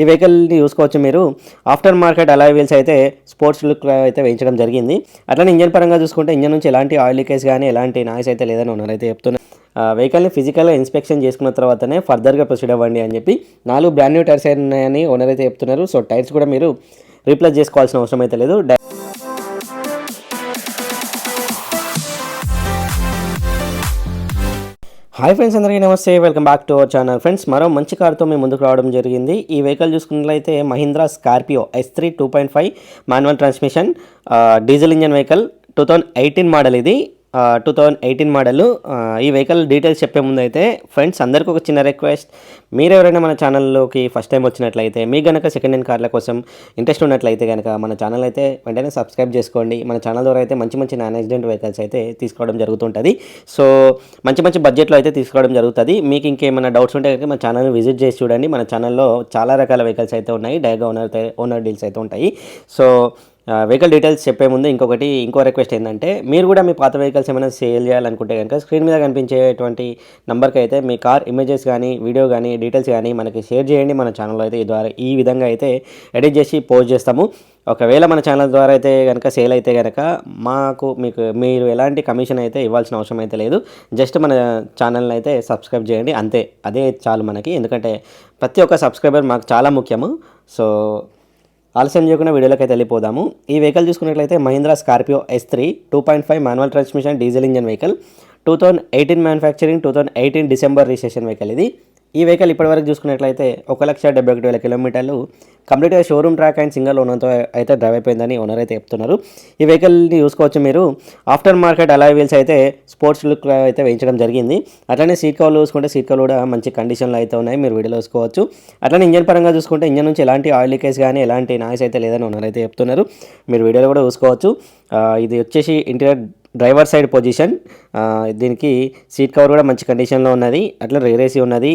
ఈ వెహికల్ని చూసుకోవచ్చు మీరు. ఆఫ్టర్ మార్కెట్ అలాయ్ వీల్స్ అయితే స్పోర్ట్స్ లుక్ అయితే వేయించడం జరిగింది. అట్లనే ఇంజన్ పరంగా చూసుకుంటే ఇంజన్ నుంచి ఎలాంటి ఆయిల్ లీకేజ్ కానీ ఎలాంటి నాయిస్ అయితే లేదని ఉన్నారు అయితే చెప్తున్నారు వెహికల్ని ఫిజికల్గా ఇన్స్పెక్షన్ చేసుకున్న తర్వాతనే ఫర్దర్గా ప్రొసీడ్ అవ్వండి అని చెప్పి నాలుగు బ్రాండ్ న్యూ టైర్స్ ఉన్నాయని ఓనర్ అయితే చెప్తున్నారు. సో టైర్స్ కూడా మీరు రీప్లేస్ చేసుకోవాల్సిన అవసరం అయితే లేదు. హాయ్ ఫ్రెండ్స్ అందరికీ నమస్తే. Welcome back to our channel friends మరో మంచి కార్తో మేము ముందుకు రావడం జరిగింది. ఈ వెహికల్ చూసుకున్నట్లయితే Mahindra scorpio S three two point five manual transmission diesel engine vehicle two thousand eighteen model ఇది. Two thousand eighteen model. ఈ వెహికల్ డీటెయిల్స్ చెప్పే ముందు అయితే ఫ్రెండ్స్ అందరికీ ఒక చిన్న రిక్వెస్ట్ మీరు ఎవరైనా మన ఛానల్లోకి ఫస్ట్ టైం వచ్చినట్లయితే మీకు కనుక సెకండ్ హ్యాండ్ కార్ల కోసం ఇంట్రెస్ట్ ఉన్నట్లయితే కనుక మన ఛానల్ అయితే వెంటనే సబ్స్క్రైబ్ చేసుకోండి. మన ఛానల్ ద్వారా అయితే మంచి మంచి నాన్ యాక్సిడెంట్ వెహికల్స్ అయితే తీసుకోవడం జరుగుతుంటుంది. సో మంచి మంచి బడ్జెట్లో అయితే తీసుకోవడం జరుగుతుంది. మీకు ఇంకేమైనా డౌట్స్ ఉంటే కనుక మన ఛానల్ విజిట్ చేసి చూడండి. మన ఛానల్లో చాలా రకాల వెహికల్స్ అయితే ఉన్నాయి. డైగా ఓనర్ ఓనర్ డీల్స్ అయితే ఉంటాయి. సో వెహికల్ డీటెయిల్స్ చెప్పే ముందు ఇంకొకటి ఇంకో రిక్వెస్ట్ ఏంటంటే మీరు కూడా మీ పాత వెహికల్స్ ఏమైనా సేల్ చేయాలనుకుంటే కనుక స్క్రీన్ మీద కనిపించేటువంటి నెంబర్కి అయితే మీ కార్ ఇమేజెస్ కానీ వీడియో కానీ డీటెయిల్స్ కానీ మనకి షేర్ చేయండి. మన ఛానల్లో అయితే ఈ ద్వారా ఈ విధంగా అయితే ఎడిట్ చేసి పోస్ట్ చేస్తాము. ఒకవేళ మన ఛానల్ ద్వారా అయితే కనుక సేల్ అయితే కనుక మాకు మీకు మీరు ఎలాంటి కమిషన్ అయితే ఇవ్వాల్సిన అవసరం అయితే లేదు. జస్ట్ మన ఛానల్ని అయితే సబ్స్క్రైబ్ చేయండి. అంతే. అదే చాలు మనకి. ఎందుకంటే ప్రతి ఒక్క సబ్స్క్రైబర్ మాకు చాలా ముఖ్యము. సో ఆలస్యం చేయకుండా వీడియోలోకి అయితే వెళ్ళిపోదాము. ఈ వెహికల్ చూసుకున్నట్లయితే Mahindra scorpio S three two point five manual transmission diesel engine vehicle two thousand eighteen manufacturing two thousand eighteen December registration vehicle ఇది. ఈ వెహికల్ ఇప్పటివరకు చూసుకున్నట్లయితే ఒక లక్ష డెబ్బై ఒకటి వేల కిలోమీటర్లు కంప్లీట్గా షోరూమ్ ట్రాక్ అండ్ సింగల్ ఓనర్తో అయితే డ్రైవ్ అయిపోయిందని ఓనర్ అయితే చెప్తున్నారు. ఈ వెహికల్ని చూసుకోవచ్చు మీరు. ఆఫ్టర్ మార్కెట్ అలాయ్ వీల్స్ అయితే స్పోర్ట్స్ లుక్ అయితే వేయించడం జరిగింది. అట్లనే సీట్ కవర్లు చూసుకుంటే సీట్ కవర్లు కూడా మంచి కండిషన్లో అయితే ఉన్నాయి. మీరు వీడియోలో చూసుకోవచ్చు. అట్లనే ఇంజన్ పరంగా చూసుకుంటే ఇంజన్ నుంచి ఎలాంటి ఆయిల్ లీకేజ్ కానీ ఎలాంటి నాయిస్ అయితే లేదని ఓనర్ అయితే చెప్తున్నారు. మీరు వీడియోలో కూడా చూసుకోవచ్చు. ఇది వచ్చేసి ఇంటీరియర్ డ్రైవర్ సైడ్ పొజిషన్ దీనికి సీట్ కవర్ కూడా మంచి కండిషన్లో ఉన్నది. అట్లా రేరేసి ఉన్నది.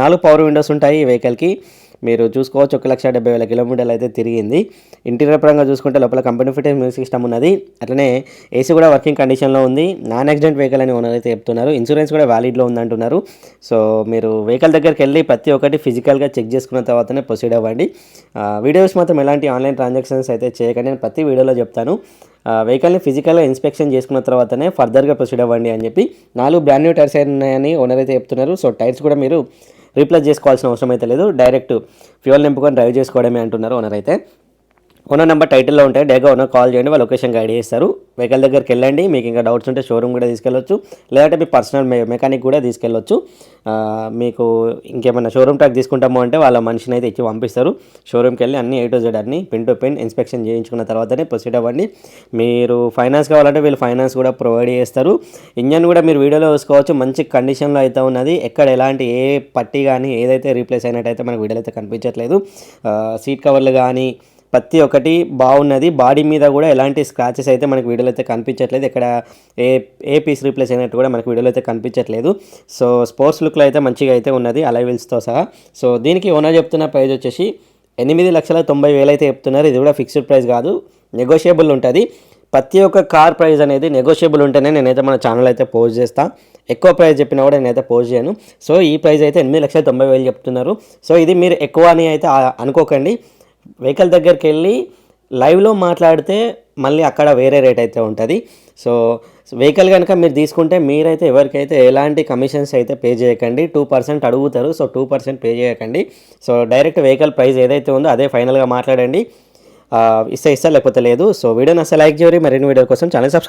నాలుగు పవర్ విండోస్ ఉంటాయి ఈ వెహికల్కి మీరు చూసుకోవచ్చు ఒక లక్ష డెబ్బై వేల కిలోమీటర్లు అయితే తిరిగింది. ఇంటీరియర్ పరంగా చూసుకుంటే లోపల కంపెనీ ఫిటెడ్ మ్యూజిక్ సిస్టమ్ ఉన్నది. అట్లనే ఏసీ కూడా వర్కింగ్ కండిషన్లో ఉంది. నాన్ యాక్సిడెంట్ వెహికల్ అని ఓనర్ అయితే చెప్తున్నారు. ఇన్సూరెన్స్ కూడా వ్యాలిడ్లో ఉందంటున్నారు. సో మీరు వెహికల్ దగ్గరికి వెళ్ళి ప్రతి ఒక్కటి ఫిజికల్గా చెక్ చేసుకున్న తర్వాతనే ప్రొసీడ్ అవ్వండి. వీడియోస్ మాత్రం ఎలాంటి ఆన్లైన్ ట్రాన్సాక్షన్స్ అయితే చేయకండి. నేను ప్రతి వీడియోలో చెప్తాను. వెహికల్ని ఫిజికల్గా ఇన్స్పెక్షన్ చేసుకున్న తర్వాతనే ఫర్దర్గా ప్రొసీడ్ అవ్వండి అని చెప్పి నాలుగు బ్రాండ్ న్యూ టైర్స్ ఉన్నాయని ఓనర్ అయితే చెప్తున్నారు. సో టైర్స్ కూడా మీరు రీప్లేస్ చేసుకోవాల్సిన అవసరం అయితే లేదు. డైరెక్ట్ ఫ్యూయల్ నింపుకొని డ్రైవ్ చేసుకోవడమే అంటున్నారు ఓనర్ అయితే. ఓనర్ నెంబర్ టైటిల్లో ఉంటాయి డేగా ఓనర్ కాల్ చేయండి వాళ్ళు లొకేషన్ గైడ్ చేస్తారు. వెహికల్ దగ్గరికి వెళ్ళండి మీకు ఇంకా డౌట్స్ ఉంటే షోరూమ్ కూడా తీసుకెళ్ళొచ్చు. లేదంటే మీ పర్సనల్ మె మెకానిక్ కూడా తీసుకెళ్ళొచ్చు. మీకు ఇంకేమైనా షోరూమ్ ట్రాక్ తీసుకుంటాము అంటే వాళ్ళ మనిషిని అయితే ఇచ్చి పంపిస్తారు. షోరూమ్కి వెళ్ళి అన్ని ఏ టు జెడ్ అన్ని పిన్ టు పిన్ ఇన్స్పెక్షన్ చేయించుకున్న తర్వాతనే ప్రొసీడ్ అవ్వండి. మీరు ఫైనాన్స్ కావాలంటే వీళ్ళు ఫైనాన్స్ కూడా ప్రొవైడ్ చేస్తారు. ఇంజన్ కూడా మీరు వీడియోలో చూసుకోవచ్చు. మంచి కండిషన్లో అయితే ఉన్నది. ఎక్కడ ఎలాంటి ఏ పట్టి కానీ ఏదైతే రీప్లేస్ అయినట్టయితే మనకు వీడియోలో అయితే కనిపించట్లేదు. సీట్ కవర్లు కానీ ప్రతి ఒక్కటి బాగున్నది. బాడీ మీద కూడా ఎలాంటి స్క్రాచెస్ అయితే మనకు వీడియోలో అయితే కనిపించట్లేదు. ఇక్కడ ఏ ఏ పీస్ రీప్లేస్ అయినట్టు కూడా మనకు వీడియోలో అయితే కనిపించట్లేదు. సో స్పోర్ట్స్ లుక్లో అయితే మంచిగా అయితే ఉన్నది అలైవిల్స్తో సహా. సో దీనికి ఓనర్ చెప్తున్న ప్రైజ్ వచ్చేసి ఎనిమిది లక్షల తొంభై వేలు అయితే చెప్తున్నారు. ఇది కూడా ఫిక్స్డ్ ప్రైస్ కాదు నెగోషియబుల్ ఉంటుంది. ప్రతి ఒక్క కార్ ప్రైస్ అనేది నెగోషియబుల్ ఉంటేనే నేనైతే మన ఛానల్ అయితే పోస్ట్ చేస్తాను ఎక్కువ ప్రైస్ చెప్పినా కూడా నేనైతే పోస్ట్ చేయను. సో ఈ ప్రైస్ అయితే ఎనిమిది లక్షల తొంభై వేలు చెప్తున్నారు. సో ఇది మీరు ఎక్కువ అని అయితే అనుకోకండి. వెహికల్ దగ్గరికి వెళ్ళి లైవ్లో మాట్లాడితే మళ్ళీ అక్కడ వేరే రేట్ అయితే ఉంటుంది. సో వెహికల్ కనుక మీరు తీసుకుంటే మీరైతే ఎవరికైతే ఎలాంటి కమిషన్స్ అయితే పే చేయకండి టూ పర్సెంట్ అడుగుతారు సో టూ పర్సెంట్ పే చేయకండి. సో డైరెక్ట్ వెహికల్ ప్రైస్ ఏదైతే ఉందో అదే ఫైనల్గా మాట్లాడండి. ఇస్తే ఇస్తా లేకపోతే లేదు. సో వీడియోని అసలు లైక్ చేయరు మరిన్ని వీడియో కోసం ఛానల్ సబ్స్క్రైబ్